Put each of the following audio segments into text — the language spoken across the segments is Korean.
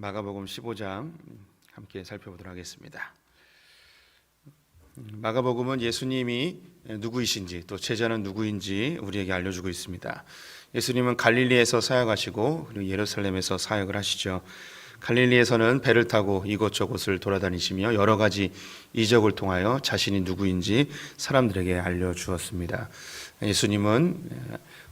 마가복음 15장 함께 살펴보도록 하겠습니다. 마가복음은 예수님이 누구이신지 또 제자는 누구인지 우리에게 알려주고 있습니다. 예수님은 갈릴리에서 사역하시고 그리고 예루살렘에서 사역을 하시죠. 갈릴리에서는 배를 타고 이곳저곳을 돌아다니시며 여러 가지 이적을 통하여 자신이 누구인지 사람들에게 알려주었습니다. 예수님은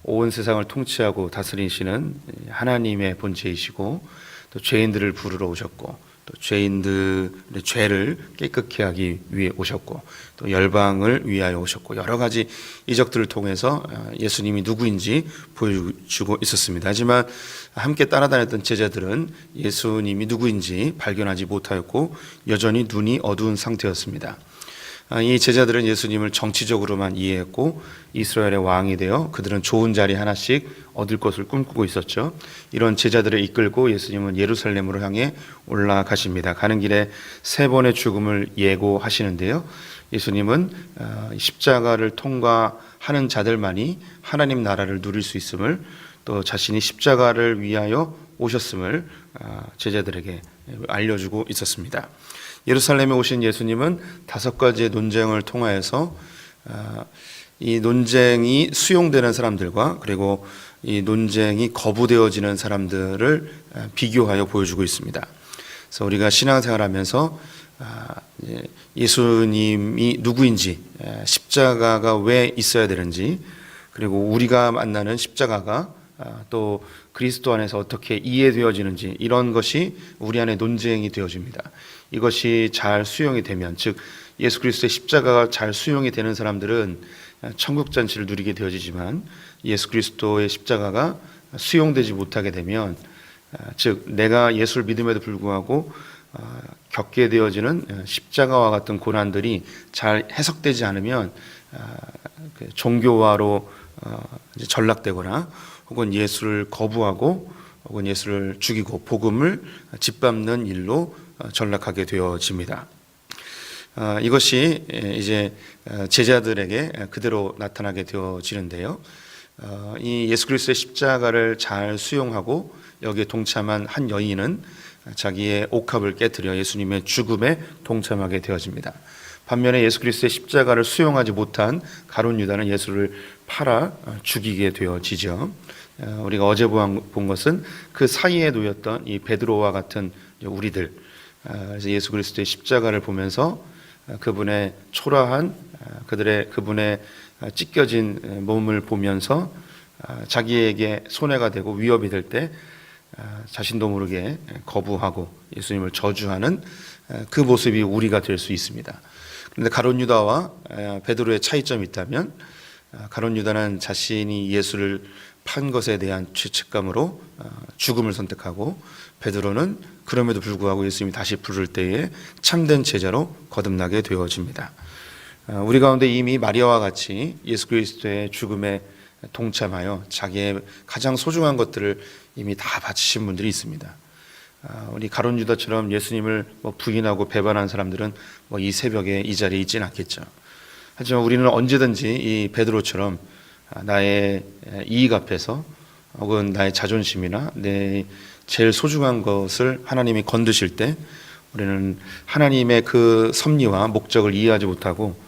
온 세상을 통치하고 다스리시는 하나님의 본체이시고 또 죄인들을 부르러 오셨고 또 죄인들의 죄를 깨끗게 하기 위해 오셨고 또 열방을 위하여 오셨고 여러 가지 이적들을 통해서 예수님이 누구인지 보여주고 있었습니다. 하지만 함께 따라다녔던 제자들은 예수님이 누구인지 발견하지 못하였고 여전히 눈이 어두운 상태였습니다. 아, 이 제자들은 예수님을 정치적으로만 이해했고 이스라엘의 왕이 되어 그들은 좋은 자리 하나씩 얻을 것을 꿈꾸고 있었죠. 이런 제자들을 이끌고 예수님은 예루살렘으로 향해 올라가십니다. 가는 길에 세 번의 죽음을 예고하시는데요. 예수님은 아, 십자가를 통과하는 자들만이 하나님 나라를 누릴 수 있음을 또 자신이 십자가를 위하여 오셨음을 아, 제자들에게 알려주고 있었습니다. 예루살렘에 오신 예수님은 다섯 가지의 논쟁을 통하여서 아, 이 논쟁이 수용되는 사람들과 그리고 이 논쟁이 거부되어지는 사람들을 아, 비교하여 보여주고 있습니다. 그래서 우리가 신앙생활하면서 아, 예수님이 누구인지, 십자가가 왜 있어야 되는지, 그리고 우리가 만나는 십자가가 또 그리스도 안에서 어떻게 이해되어지는지 이런 것이 우리 안에 논쟁이 되어집니다. 이것이 잘 수용이 되면 즉 예수 그리스도의 십자가가 잘 수용이 되는 사람들은 천국 잔치를 누리게 되어지지만 예수 그리스도의 십자가가 수용되지 못하게 되면 즉 내가 예수를 믿음에도 불구하고 겪게 되어지는 십자가와 같은 고난들이 잘 해석되지 않으면 그 종교화로 어, 전락되거나 혹은 예수를 거부하고 혹은 예수를 죽이고 복음을 짓밟는 일로 어, 전락하게 되어집니다. 어, 이것이 이제 제자들에게 그대로 나타나게 되어지는데요. 이 예수 그리스도의 십자가를 잘 수용하고 여기에 동참한 한 여인은 자기의 옥합을 깨뜨려 예수님의 죽음에 동참하게 되어집니다. 반면에 예수 그리스도의 십자가를 수용하지 못한 가론 유다는 예수를 팔아 죽이게 되어지죠. 우리가 어제 본 것은 그 사이에 놓였던 이 베드로와 같은 우리들, 그래서 예수 그리스도의 십자가를 보면서 그분의 초라한 그들의 그분의 찢겨진 몸을 보면서 자기에게 손해가 되고 위협이 될 때 자신도 모르게 거부하고 예수님을 저주하는 그 모습이 우리가 될 수 있습니다. 그런데 가론 유다와 베드로의 차이점이 있다면 가론 유다는 자신이 예수를 판 것에 대한 죄책감으로 죽음을 선택하고 베드로는 그럼에도 불구하고 예수님이 다시 부를 때에 참된 제자로 거듭나게 되어집니다. 우리 가운데 이미 마리아와 같이 예수 그리스도의 죽음에 동참하여 자기의 가장 소중한 것들을 이미 다 바치신 분들이 있습니다. 우리 가론 유다처럼 예수님을 뭐 부인하고 배반한 사람들은 뭐이 새벽에 이 자리에 있지는 않겠죠. 하지만 우리는 언제든지 이 베드로처럼 나의 이익 앞에서 혹은 나의 자존심이나 내 제일 소중한 것을 하나님이 건드실 때 우리는 하나님의 그 섭리와 목적을 이해하지 못하고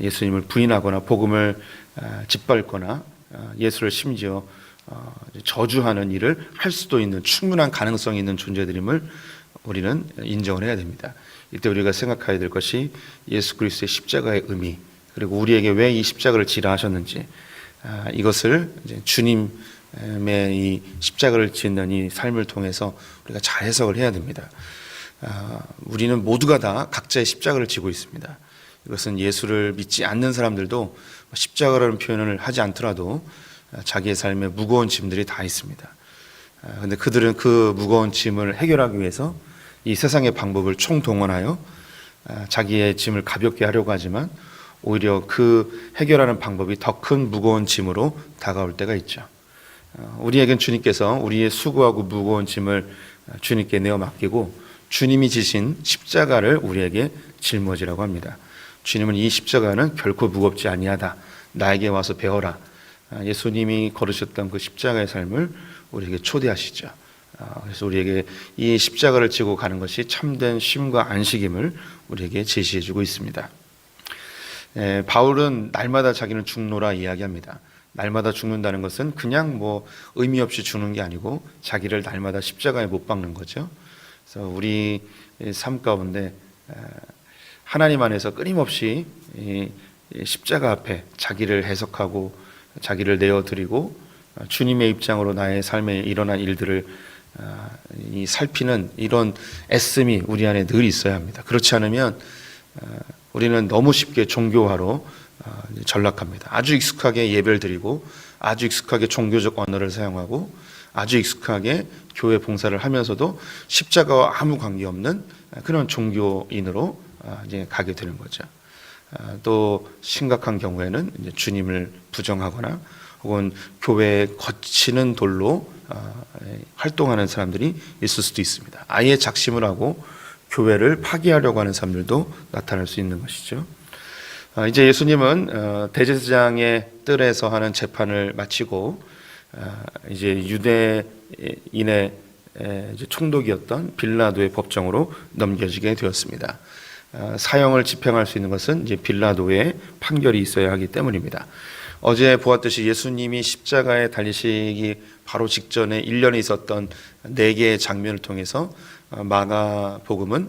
예수님을 부인하거나 복음을 짓밟거나 예수를 심지어 어, 저주하는 일을 할 수도 있는 충분한 가능성이 있는 존재들임을 우리는 인정을 해야 됩니다. 이때 우리가 생각해야 될 것이 예수 그리스도의 십자가의 의미 그리고 우리에게 왜 이 십자가를 지라 하셨는지 아, 이것을 주님의 이 십자가를 짓는 이 삶을 통해서 우리가 잘 해석을 해야 됩니다. 아, 우리는 모두가 다 각자의 십자가를 지고 있습니다. 이것은 예수를 믿지 않는 사람들도 십자가라는 표현을 하지 않더라도 자기의 삶에 무거운 짐들이 다 있습니다. 그런데 그들은 그 무거운 짐을 해결하기 위해서 이 세상의 방법을 총동원하여 자기의 짐을 가볍게 하려고 하지만 오히려 그 해결하는 방법이 더 큰 무거운 짐으로 다가올 때가 있죠. 우리에겐 주님께서 우리의 수고하고 무거운 짐을 주님께 내어 맡기고 주님이 지신 십자가를 우리에게 짊어지라고 합니다. 주님은 이 십자가는 결코 무겁지 아니하다. 나에게 와서 배워라. 예수님이 걸으셨던 그 십자가의 삶을 우리에게 초대하시죠. 아, 그래서 우리에게 이 십자가를 지고 가는 것이 참된 쉼과 안식임을 우리에게 제시해주고 있습니다. 에, 바울은 날마다 자기는 죽노라 이야기합니다. 날마다 죽는다는 것은 그냥 뭐 의미 없이 죽는 게 아니고 자기를 날마다 십자가에 못 박는 거죠. 그래서 우리 삶 가운데 에, 하나님 안에서 끊임없이 이 십자가 앞에 자기를 해석하고 자기를 내어드리고 어, 주님의 입장으로 나의 삶에 일어난 일들을 아, 이 살피는 이런 애씀이 우리 안에 늘 있어야 합니다. 그렇지 않으면 어, 우리는 너무 쉽게 종교화로 어, 이제 전락합니다. 아주 익숙하게 예배를 드리고 아주 익숙하게 종교적 언어를 사용하고 아주 익숙하게 교회 봉사를 하면서도 십자가와 아무 관계없는 그런 종교인으로 아, 이제 가게 되는 거죠. 아, 또 심각한 경우에는 주님을 부정하거나 혹은 교회에 거치는 돌로 아, 예, 활동하는 사람들이 있을 수도 있습니다. 아예 작심을 하고 교회를 파기하려고 하는 사람들도 나타날 수 있는 것이죠. 아, 이제 예수님은 어, 대제사장의 뜰에서 하는 재판을 마치고 아, 이제 유대인의 총독이었던 빌라도의 법정으로 넘겨지게 되었습니다. 아, 사형을 집행할 수 있는 것은 이제 빌라도의 판결이 있어야 하기 때문입니다. 어제 보았듯이 예수님이 십자가에 달리시기 바로 직전에 1년에 있었던 네 개의 장면을 통해서 어, 마가 복음은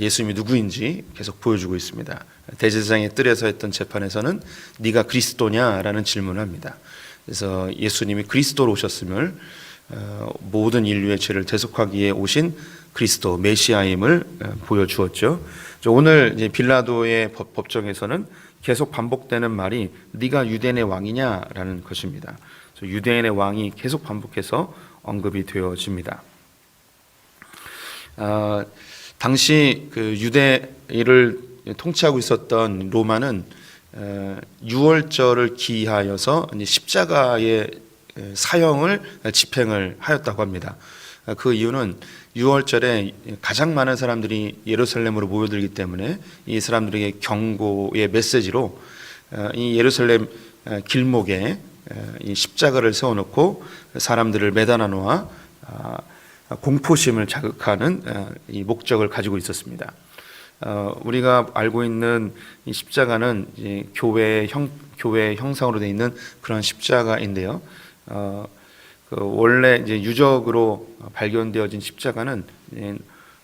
예수님이 누구인지 계속 보여주고 있습니다. 대제사장의 뜰에서 했던 재판에서는 네가 그리스도냐라는 질문을 합니다. 그래서 예수님이 그리스도로 오셨음을 어, 모든 인류의 죄를 대속하기 위해 오신 그리스도 메시아임을 어, 보여주었죠. 저 오늘 이제 빌라도의 법- 법정에서는 계속 반복되는 말이 네가 유대인의 왕이냐라는 것입니다. 유대인의 왕이 계속 반복해서 언급이 되어집니다. 아, 당시 그 유대를 통치하고 있었던 로마는 어, 유월절을 기하여서 십자가의 에, 사형을 집행을 하였다고 합니다. 아, 그 이유는 유월절에 가장 많은 사람들이 예루살렘으로 모여들기 때문에 이 사람들에게 경고의 메시지로 어, 이 예루살렘 어, 길목에 어, 이 십자가를 세워놓고 사람들을 매달아 놓아 아, 공포심을 자극하는 어, 이 목적을 가지고 있었습니다. 어, 우리가 알고 있는 이 십자가는 교회의 형 교회의 형상으로 되어 있는 그런 십자가인데요. 어, 그 원래 이제 유적으로 발견되어진 십자가는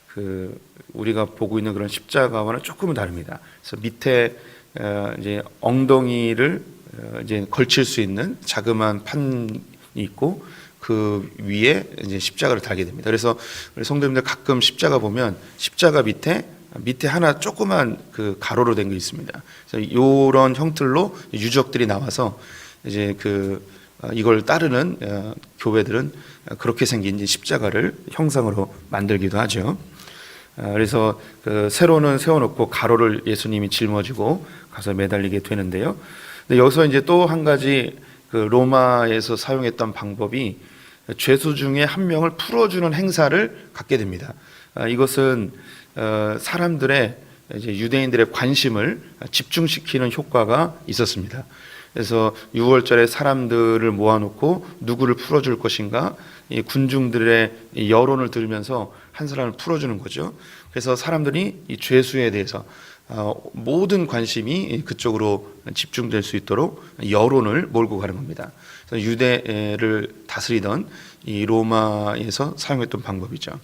그 우리가 보고 있는 그런 십자가와는 조금은 다릅니다. 그래서 밑에 어, 이제 엉덩이를 어, 이제 걸칠 수 있는 자그마한 판이 있고 그 위에 이제 십자가를 달게 됩니다. 그래서 우리 성도님들 가끔 십자가 보면 십자가 밑에 밑에 하나 조그만 그 가로로 된 게 있습니다. 그래서 이런 형틀로 유적들이 나와서 이제 그 어, 이걸 따르는 어, 교회들은 그렇게 생긴 십자가를 형상으로 만들기도 하죠. 아, 그래서 그 세로는 세워놓고 가로를 예수님이 짊어지고 가서 매달리게 되는데요. 근데 여기서 이제 또 한 가지 그 로마에서 사용했던 방법이 죄수 중에 한 명을 풀어주는 행사를 갖게 됩니다. 아, 이것은 어, 사람들의 유대인들의 관심을 집중시키는 효과가 있었습니다. 그래서 6월절에 사람들을 모아놓고 누구를 풀어줄 것인가 이 군중들의 이 여론을 들으면서 한 사람을 풀어주는 거죠. 그래서 사람들이 이 죄수에 대해서 어, 모든 관심이 그쪽으로 집중될 수 있도록 여론을 몰고 가는 겁니다. 유대를 다스리던 이 로마에서 사용했던 방법이죠.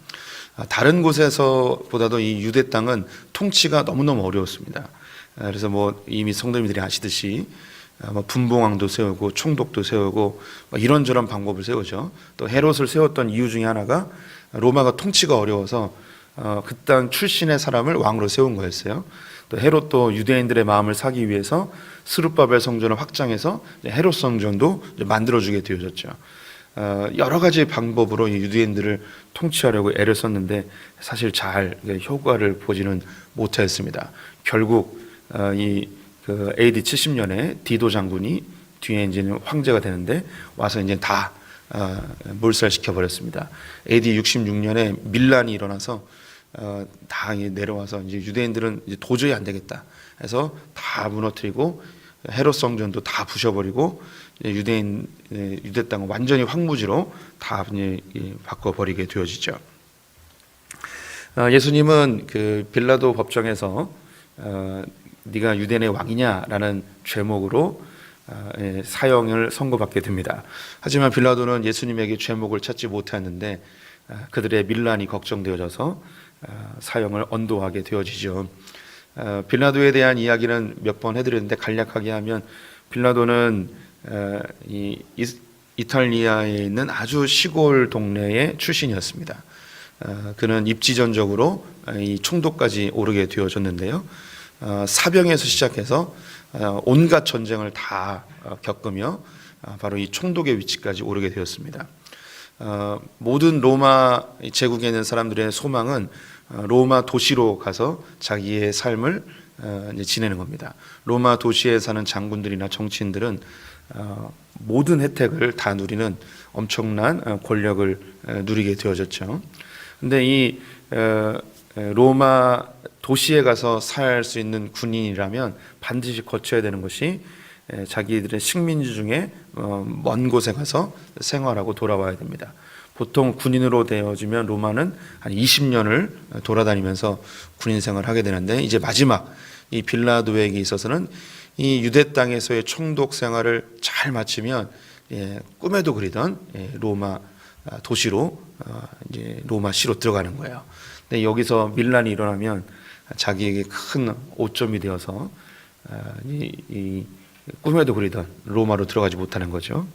아, 다른 곳에서보다도 이 유대 땅은 통치가 너무너무 어려웠습니다. 아, 그래서 뭐 이미 성도님들이 아시듯이 아, 뭐 분봉왕도 세우고 총독도 세우고 뭐 이런저런 방법을 세우죠. 또 헤롯을 세웠던 이유 중에 하나가 로마가 통치가 어려워서 어, 그땅 출신의 사람을 왕으로 세운 거였어요. 또 헤롯도 유대인들의 마음을 사기 위해서 스룹바벨 성전을 확장해서 헤롯 성전도 만들어주게 되어졌죠. 어, 여러 가지 방법으로 이 유대인들을 통치하려고 애를 썼는데 사실 잘 효과를 보지는 못하였습니다. 결국 어, 이 그 AD 70년에 디도 장군이 뒤에 이제 황제가 되는데 와서 이제 다 어, 몰살시켜 버렸습니다. AD 66년에 밀란이 일어나서 어, 다 내려와서 이제 유대인들은 이제 도저히 안 되겠다 해서 다 무너뜨리고 헤롯 성전도 다 부셔버리고 유대인 예, 유대 땅을 완전히 황무지로 다 이제 이 바꿔 버리게 되어지죠. 어, 예수님은 그 빌라도 법정에서 어, 네가 유대인의 왕이냐라는 죄목으로 어, 예, 사형을 선고받게 됩니다. 하지만 빌라도는 예수님에게 죄목을 찾지 못했는데 어, 그들의 밀란이 걱정되어져서 어, 사형을 언도하게 되어지죠. 어, 빌라도에 대한 이야기는 몇 번 해드렸는데 간략하게 하면 빌라도는 이탈리아에 있는 아주 시골 동네의 출신이었습니다. 어, 그는 입지전적으로 어, 이 총독까지 오르게 되어졌는데요. 어, 사병에서 시작해서 어, 온갖 전쟁을 다 어, 겪으며 어, 바로 이 총독의 위치까지 오르게 되었습니다. 어, 모든 로마 제국에 있는 사람들의 소망은 어, 로마 도시로 가서 자기의 삶을 지내는 겁니다. 로마 도시에 사는 장군들이나 정치인들은 어, 모든 혜택을 다 누리는 엄청난 어, 권력을 어, 누리게 되어졌죠. 근데 이 로마 도시에 가서 살 수 있는 군인이라면 반드시 거쳐야 되는 것이 에, 자기들의 식민지 중에 어, 먼 곳에 가서 생활하고 돌아와야 됩니다. 보통 군인으로 되어지면 로마는 한 20년을 돌아다니면서 군인 생활을 하게 되는데 이제 마지막 이 빌라도에게 있어서는 이 유대 땅에서의 총독 생활을 잘 마치면 예, 꿈에도 그리던 예, 로마 아, 도시로 어, 이제 로마 시로 들어가는 거예요. 근데 여기서 밀란이 일어나면 자기에게 큰 오점이 되어서 아, 이, 이 꿈에도 그리던 로마로 들어가지 못하는 거죠.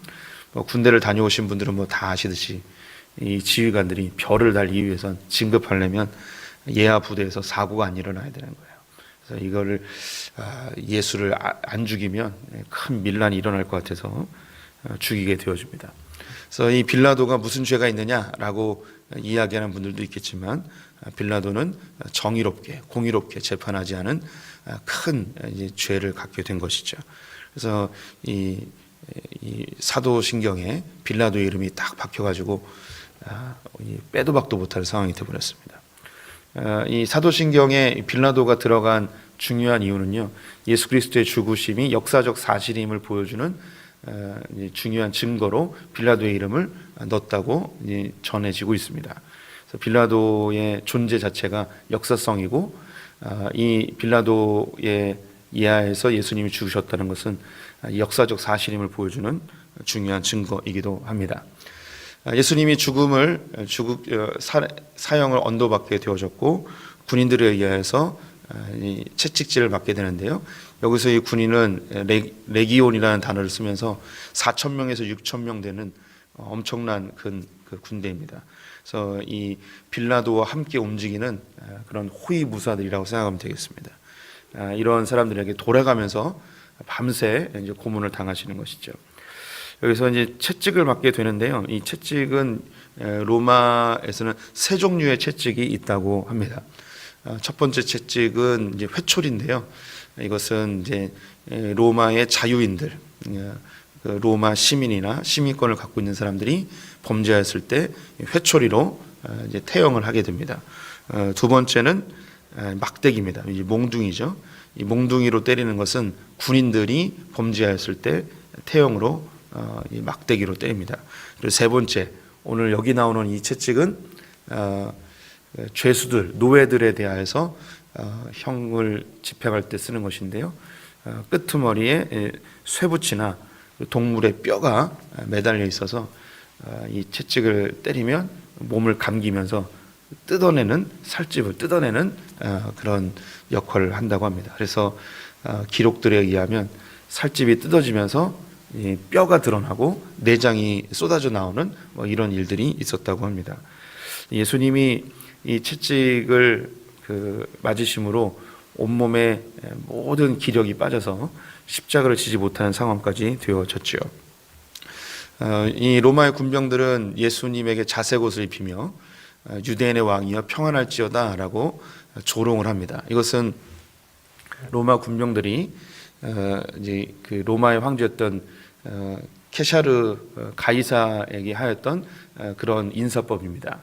뭐 군대를 다녀오신 분들은 뭐 다 아시듯이 이 지휘관들이 별을 달기 위해선 진급하려면 예하 부대에서 사고가 안 일어나야 되는 거예요. 그래서 이거를 아, 예수를 아- 안 죽이면 큰 밀란이 일어날 것 같아서 어, 죽이게 되어집니다. 그래서 이 빌라도가 무슨 죄가 있느냐라고 이야기하는 분들도 있겠지만 아, 빌라도는 정의롭게 공의롭게 재판하지 않은 아, 큰 죄를 갖게 된 것이죠. 그래서 이, 이 사도신경에 빌라도의 이름이 딱 박혀가지고 아, 이 빼도 박도 못할 상황이 되어버렸습니다. 아, 이 사도신경에 이 빌라도가 들어간 중요한 이유는요. 예수 그리스도의 죽으심이 역사적 사실임을 보여주는 중요한 증거로 빌라도의 이름을 넣었다고 전해지고 있습니다. 빌라도의 존재 자체가 역사성이고 아, 이 빌라도의 이하에서 예수님이 죽으셨다는 것은 역사적 사실임을 보여주는 중요한 증거이기도 합니다. 아, 예수님이 죽음을 죽음 어, 사, 사형을 언도받게 되어졌고 군인들에 의해서 채찍질을 받게 되는데요. 여기서 이 군인은 레, 레기온이라는 단어를 쓰면서 4천 명에서 6천 명 되는 어, 엄청난 큰 그 군대입니다. 그래서 이 빌라도와 함께 움직이는 아, 그런 호위 무사들이라고 생각하면 되겠습니다. 아, 이런 사람들에게 돌아가면서 밤새 이제 고문을 당하시는 것이죠. 여기서 이제 채찍을 맞게 되는데요. 이 채찍은 에, 로마에서는 세 종류의 채찍이 있다고 합니다. 아, 첫 번째 채찍은 이제 회초리인데요. 이것은 이제 에, 로마의 자유인들, 에, 그 로마 시민이나 시민권을 갖고 있는 사람들이 범죄했을 때 회초리로 어, 이제 태형을 하게 됩니다. 어, 두 번째는 에, 막대기입니다. 이 몽둥이죠. 이 몽둥이로 때리는 것은 군인들이 범죄했을 때 태형으로 어, 이 막대기로 때립니다. 그리고 세 번째 오늘 여기 나오는 이 채찍은 어, 죄수들 노예들에 대하여서 어, 형을 집행할 때 쓰는 것인데요. 어, 끄트머리에 에, 쇠붙이나 동물의 뼈가 매달려 있어서 어, 이 채찍을 때리면 몸을 감기면서 뜯어내는 살집을 뜯어내는 어, 그런 역할을 한다고 합니다. 그래서 어, 기록들에 의하면 살집이 뜯어지면서 이 뼈가 드러나고 내장이 쏟아져 나오는 뭐 이런 일들이 있었다고 합니다. 예수님이 이 채찍을 그 맞으심으로 온몸에 모든 기력이 빠져서 십자가를 지지 못하는 상황까지 되어졌죠. 어, 이 로마의 군병들은 예수님에게 자색 옷을 입히며 어, 유대인의 왕이여 평안할지어다라고 조롱을 합니다. 이것은 로마 군병들이 어, 이제 그 로마의 황제였던 어, 케샤르 어, 가이사에게 하였던 어, 그런 인사법입니다.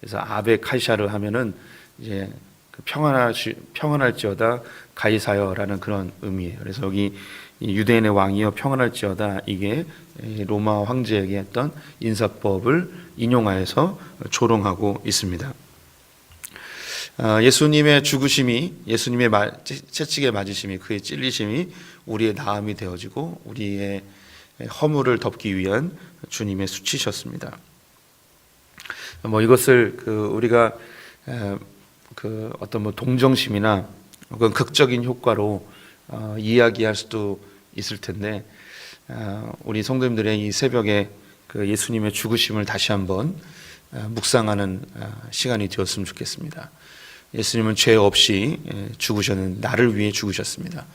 그래서 아베 카이샤르 하면은 이제 그 평안할 평안할지어다 가이사여라는 그런 의미예요. 그래서 여기 이 유대인의 왕이여 평안할지어다 이게 이 로마 황제에게 했던 인사법을 인용하여서 조롱하고 있습니다. 아, 예수님의 죽으심이 예수님의 채찍에 맞으심이 그의 찔리심이 우리의 나음이 되어지고 우리의 허물을 덮기 위한 주님의 수치셨습니다. 뭐 이것을 그 우리가 에, 그 어떤 뭐 동정심이나 혹은 극적인 효과로 어, 이야기할 수도 있을 텐데 어, 우리 성도님들의 이 새벽에 그 예수님의 죽으심을 다시 한번 어, 묵상하는 어, 시간이 되었으면 좋겠습니다. 예수님은 죄 없이 에, 죽으셨는 나를 위해 죽으셨습니다.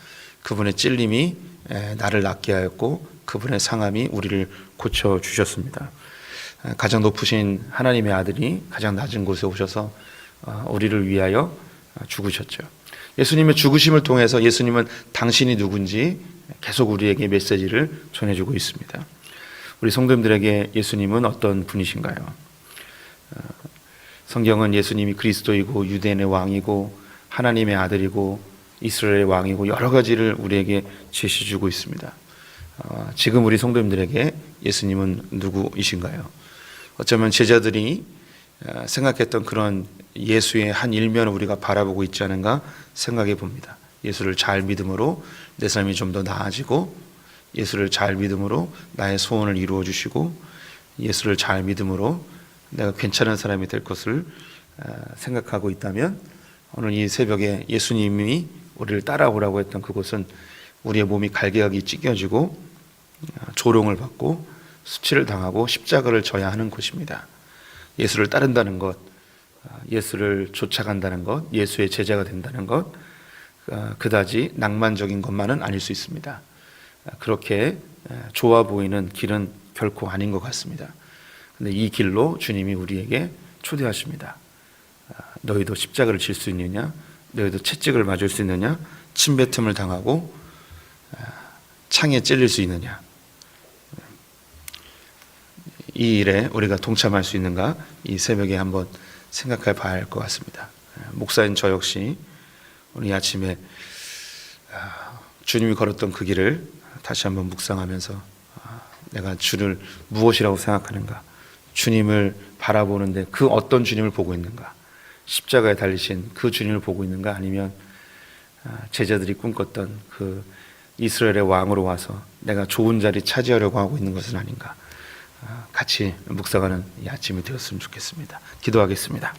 그분의 찔림이 에, 나를 낫게 하였고 그분의 상함이 우리를 고쳐 주셨습니다. 아, 가장 높으신 하나님의 아들이 가장 낮은 곳에 오셔서 어, 우리를 위하여 어, 죽으셨죠. 예수님의 죽으심을 통해서 예수님은 당신이 누군지 계속 우리에게 메시지를 전해주고 있습니다. 우리 성도님들에게 예수님은 어떤 분이신가요? 어, 성경은 예수님이 그리스도이고 유대인의 왕이고 하나님의 아들이고 이스라엘의 왕이고 여러 가지를 우리에게 제시주고 있습니다. 어, 지금 우리 성도님들에게 예수님은 누구이신가요? 어쩌면 제자들이 어, 생각했던 그런 예수의 한 일면을 우리가 바라보고 있지 않은가 생각해 봅니다. 예수를 잘 믿음으로 내 삶이 좀 더 나아지고 예수를 잘 믿음으로 나의 소원을 이루어 주시고 예수를 잘 믿음으로 내가 괜찮은 사람이 될 것을 어, 생각하고 있다면 오늘 이 새벽에 예수님이 우리를 따라오라고 했던 그곳은 우리의 몸이 갈개하기 찢겨지고 어, 조롱을 받고 수치를 당하고 십자가를 져야 하는 곳입니다. 예수를 따른다는 것, 어, 예수를 쫓아간다는 것, 예수의 제자가 된다는 것, 어, 그다지 낭만적인 것만은 아닐 수 있습니다. 어, 그렇게 어, 좋아 보이는 길은 결코 아닌 것 같습니다. 근데 이 길로 주님이 우리에게 초대하십니다. 아, 너희도 십자가를 질 수 있느냐? 너희도 채찍을 맞을 수 있느냐? 침뱉음을 당하고 아, 창에 찔릴 수 있느냐? 이 일에 우리가 동참할 수 있는가? 이 새벽에 한번 생각해 봐야 할 것 같습니다. 아, 목사인 저 역시 오늘 이 아침에 아, 주님이 걸었던 그 길을 다시 한번 묵상하면서 아, 내가 주를 무엇이라고 생각하는가? 주님을 바라보는데 그 어떤 주님을 보고 있는가? 십자가에 달리신 그 주님을 보고 있는가? 아니면 아, 제자들이 꿈꿨던 그 이스라엘의 왕으로 와서 내가 좋은 자리 차지하려고 하고 있는 것은 아닌가? 아, 같이 묵상하는 이 아침이 되었으면 좋겠습니다. 기도하겠습니다.